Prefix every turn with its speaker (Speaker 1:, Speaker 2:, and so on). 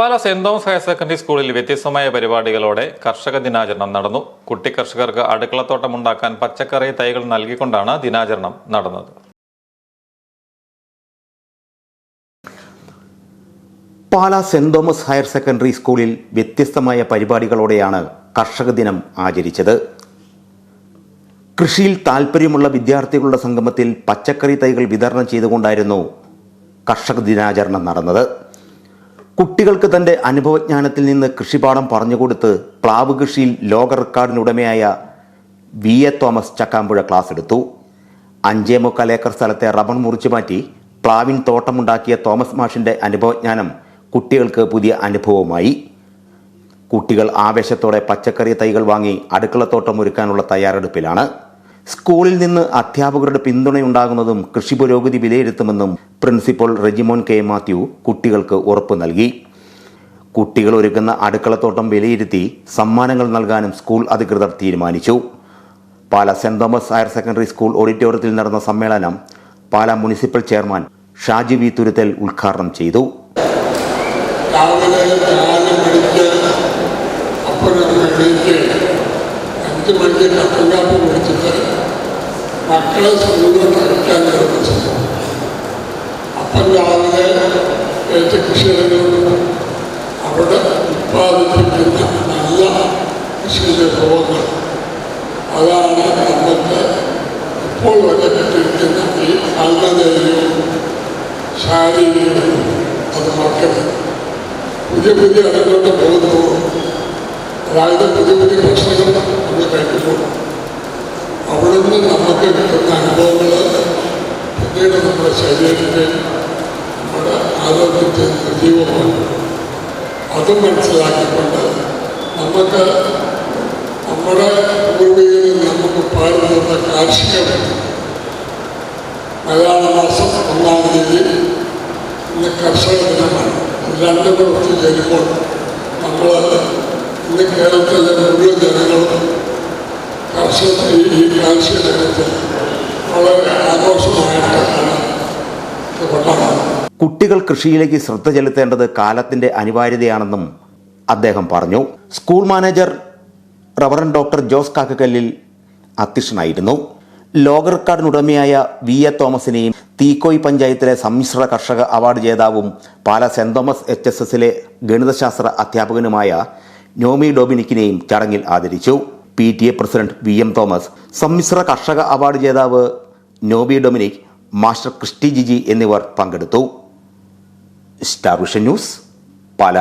Speaker 1: Pala Saint Thomas higher secondary സ്കൂളിൽ വ്യത്യസ്തമായ പരിപാടികളോടെ കർഷക ദിനാചരണം നടന്നു. കുട്ടി കർഷകർക്ക് അടുക്കളത്തോട്ടം ഉണ്ടാക്കാൻ പച്ചക്കറി തൈകൾ നൽകിക്കൊണ്ടാണ് ദിനാചരണം നടന്നത്.
Speaker 2: Pala Saint Thomas higher secondary സ്കൂളിൽ വ്യത്യസ്തമായ പരിപാടികളോടെയാണ് കർഷക ദിനം ആചരിച്ചത്. കൃഷിയിൽ താൽപ്പര്യമുള്ള വിദ്യാർത്ഥികളുടെ സംഗമത്തിൽ പച്ചക്കറി തൈകൾ വിതരണം ചെയ്തുകൊണ്ടായിരുന്നു കർഷക ദിനാചരണം നടന്നത്. കുട്ടികൾക്ക് തന്റെ അനുഭവജ്ഞാനത്തിൽ നിന്ന് കൃഷിപാഠം പറഞ്ഞുകൊടുത്ത് പ്ലാവ് കൃഷിയിൽ ലോക റെക്കോർഡിനുടമയായ V A Thomas Chakkampuzha class എടുത്തു. അഞ്ചേ മുക്കാൽ ഏക്കർ സ്ഥലത്തെ റബ്ബർ മുറിച്ചു മാറ്റി പ്ലാവിൻ തോട്ടമുണ്ടാക്കിയ തോമസ് മാഷിന്റെ അനുഭവജ്ഞാനം കുട്ടികൾക്ക് പുതിയ അനുഭവമായി കുട്ടികൾ ആവേശത്തോടെ പച്ചക്കറി തൈകൾ വാങ്ങി അടുക്കളത്തോട്ടം ഒരുക്കാനുള്ള തയ്യാറെടുപ്പിലാണ്. സ്കൂളിൽ നിന്ന് അധ്യാപകരുടെ പിന്തുണയുണ്ടാകുന്നതും കൃഷി പുരോഗതി വിലയിരുത്തുമെന്നും പ്രിൻസിപ്പൽ റെജിമോൻ കെ മാത്യു കുട്ടികൾക്ക് ഉറപ്പ് നൽകി. കുട്ടികൾ ഒരുക്കുന്ന അടുക്കളത്തോട്ടം വിലയിരുത്തി സമ്മാനങ്ങൾ നൽകാനും സ്കൂൾ അധികൃതർ തീരുമാനിച്ചു. Pala Saint Thomas higher secondary school ഓഡിറ്റോറിയത്തിൽ നടന്ന സമ്മേളനം Pala municipal chairman Shaji V Thuruthel ഉദ്ഘാടനം ചെയ്തു.
Speaker 3: അഞ്ച് മണിക്ക് കാപ്പ് കുടിച്ചിട്ട് മക്കളെ സ്കൂളിൽ കളിക്കാൻ നിർമ്മിച്ചു. അപ്പം രാവിലെ ഏറ്റ കൃഷിയിടങ്ങളുണ്ട് അവിടെ ഉത്പാദിപ്പിക്കുന്ന നല്ല കൃഷിയുടെ രോഗങ്ങൾ. അതാണ് നമുക്ക് ഇപ്പോൾ വരെ കിട്ടിയിരിക്കുന്ന ഈ അന്നതയും ശാരീരികവും അത് മറക്കരുത്. പുതിയ പുതിയ ഇടങ്ങളിലോട്ട് പോകുന്നു. അതായത് പുതിയ പുതിയ ഭക്ഷണങ്ങൾ നമ്മൾ കഴിക്കുമ്പോൾ അവിടെ നിന്ന് നമുക്ക് കിട്ടുന്ന അനുഭവങ്ങൾ പിന്നീട് നമ്മുടെ ശരീരത്തെ നമ്മുടെ ആരോഗ്യത്തെ സജീവമാണ്. അതും മനസ്സിലാക്കിക്കൊണ്ട് നമുക്ക് നമ്മുടെ പൂർവികരിൽ നമുക്ക് പാടുന്ന കാർഷിക മലയാള മാസം ഒന്നാം തീയതി ഇന്ന് കർഷക ദിനമാണ്. രണ്ടും പ്രവൃത്തി ചേരുമ്പോൾ നമ്മൾ ഇന്ന് കേരളത്തിലെ മുഴുവൻ ജനങ്ങളും കർഷക ഈ കാർഷിക ദിനത്തിൽ
Speaker 2: കുട്ടികൾ കൃഷിയിലേക്ക് ശ്രദ്ധ ചെലുത്തേണ്ടത് കാലത്തിന്റെ അനിവാര്യതയാണെന്നും അദ്ദേഹം പറഞ്ഞു. School manager reverend doctor Jose Kakkakkallil അധ്യക്ഷനായിരുന്നു. ലോക റെക്കോർഡിനുടമയായ വി എ തോമസിനെയും തീക്കോയ് പഞ്ചായത്തിലെ സമ്മിശ്ര കർഷക award ജേതാവും Pala Saint Thomas H S എസിലെ ഗണിതശാസ്ത്ര അധ്യാപകനുമായ നോമി ഡോമിനിക്കിനെയും ചടങ്ങിൽ ആദരിച്ചു. P T A president V M Thomas സമ്മിശ്ര കർഷക അവാർഡ് ജേതാവ് Nobi Dominic master Christy Jiji എന്നിവർ പങ്കെടുത്തു. Star Vision News Pala.